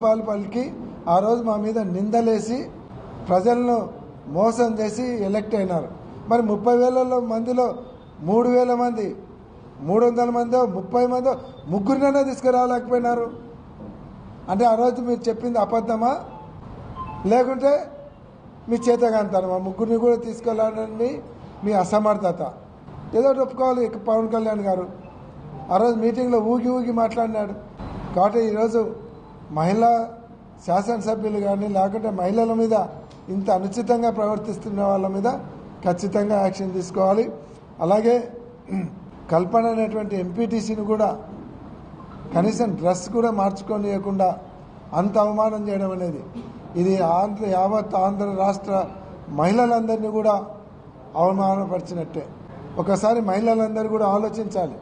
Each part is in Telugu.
వాళ్ళు పలికి ఆ రోజు మా మీద నిందలేసి ప్రజలను మోసం చేసి ఎలక్ట్ అయినారు. మరి ముప్పై వేల మందిలో మూడు వేల మంది మూడు వందల మందో ముప్పై మందో ముగ్గురినైనా తీసుకురాలేకపోయినారు. అంటే ఆ రోజు మీరు చెప్పింది అబద్ధమా? లేకుంటే మీ చేతగాంతనమా ముగ్గురిని కూడా తీసుకెళ్ళాలని మీ అసమర్థత. ఏదో ఒప్పుకోవాలి పవన్ కళ్యాణ్ గారు. ఆ రోజు మీటింగ్లో ఊగి ఊగి మాట్లాడినాడు. కాబట్టి ఈరోజు మహిళా శాసనసభ్యులు కానీ లేకుంటే మహిళల మీద ఇంత అనుచితంగా ప్రవర్తిస్తున్న వాళ్ళ మీద ఖచ్చితంగా యాక్షన్ తీసుకోవాలి. అలాగే కల్పన అనేటువంటి ఎంపీటీసీని కూడా కనీసం డ్రెస్ కూడా మార్చుకోనియకుండా అంత అవమానం చేయడం అనేది. ఇది ఆంధ్ర యావత్ ఆంధ్ర రాష్ట్ర మహిళలందరినీ కూడా అవమానపరిచినట్టే. ఒకసారి మహిళలందరూ కూడా ఆలోచించాలి.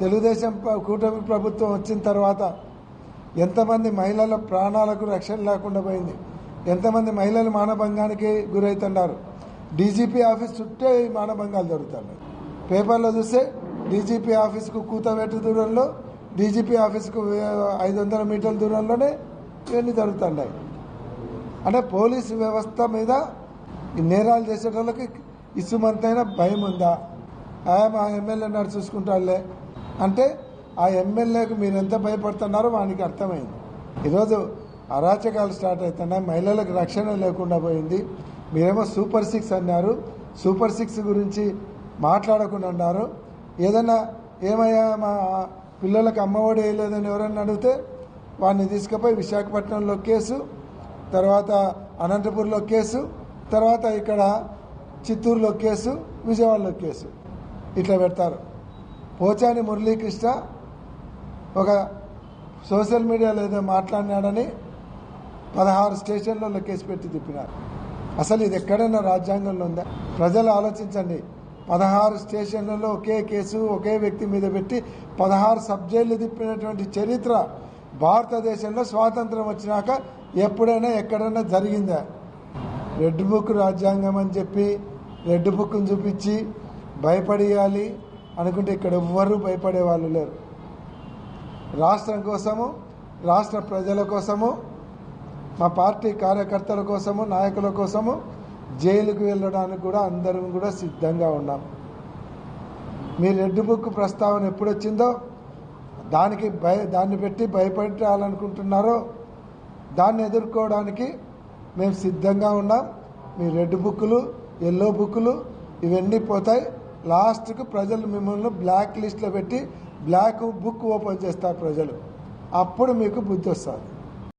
తెలుగుదేశం కూటమి ప్రభుత్వం వచ్చిన తర్వాత ఎంతమంది మహిళల ప్రాణాలకు రక్షణ లేకుండా పోయింది. ఎంతమంది మహిళలు మానభంగానికి గురవుతున్నారు. డీజీపీ ఆఫీస్ చుట్టే ఈ మానభంగాలు జరుగుతున్నాయి. పేపర్లో చూస్తే డీజీపీ ఆఫీస్కు కూతవేటు దూరంలో డీజీపీ ఆఫీస్కు ఐదు వందల మీటర్ల దూరంలోనే ఇవన్నీ జరుగుతున్నాయి. అంటే పోలీసు వ్యవస్థ మీద నేరాలు చేసేటోళ్ళకి ఇసుమంతైన భయం ఉందా? ఆ మా ఎమ్మెల్యే నాడు చూసుకుంటారులే అంటే ఆ ఎమ్మెల్యేకు మీరు ఎంత భయపడుతున్నారో వానికి అర్థమైంది. ఈరోజు అరాచకాలు స్టార్ట్ అవుతున్నాయి మహిళలకు రక్షణ లేకుండా పోయింది. మీరేమో సూపర్ సిక్స్ అన్నారు. సూపర్ సిక్స్ గురించి మాట్లాడకుండా అన్నారు. ఏదన్నా ఏమయ్యా మా పిల్లలకు అమ్మఒడి వేయలేదని ఎవరన్నా అడిగితే వాడిని తీసుకుపోయి విశాఖపట్నంలో కేసు తర్వాత అనంతపూర్లో కేసు తర్వాత ఇక్కడ చిత్తూరులో కేసు విజయవాడలో కేసు. ఇట్లా పెడతారు. పోచాని మురళీకృష్ణ ఒక సోషల్ మీడియాలో ఏదో మాట్లాడినాడని పదహారు స్టేషన్లలో కేసు పెట్టి తిప్పినారు. అసలు ఇది ఎక్కడైనా రాజ్యాంగంలో ఉందా? ప్రజలు ఆలోచించండి. పదహారు స్టేషన్లలో ఒకే కేసు ఒకే వ్యక్తి మీద పెట్టి పదహారు సబ్జెక్టులు తిప్పినటువంటి చరిత్ర భారతదేశంలో స్వాతంత్రం వచ్చినాక ఎప్పుడైనా ఎక్కడైనా జరిగిందా? రెడ్ బుక్ రాజ్యాంగం అని చెప్పి రెడ్ బుక్ను చూపించి భయపడేయాలి అనుకుంటే ఇక్కడ ఎవ్వరూ భయపడే వాళ్ళు లేరు. రాష్ట్రం కోసము రాష్ట్ర ప్రజల కోసము మా పార్టీ కార్యకర్తల కోసము నాయకుల కోసము జైలుకు వెళ్ళడానికి కూడా అందరం కూడా సిద్ధంగా ఉన్నాం. మీ రెడ్ బుక్ ప్రస్తావన ఎప్పుడు వచ్చిందో దానికి భయ దాన్ని పెట్టి భయపెట్టాలనుకుంటున్నారో దాన్ని ఎదుర్కోవడానికి మేము సిద్ధంగా ఉన్నాం. మీ రెడ్ బుక్కులు ఎల్లో బుక్కులు ఇవన్నీ పోతాయి. లాస్ట్కు ప్రజలు మిమ్మల్ని బ్లాక్ లిస్ట్లో పెట్టి బ్లాక్ బుక్ ఓపెన్ చేస్తారు ప్రజలు. అప్పుడు మీకు బుద్ధి వస్తుంది.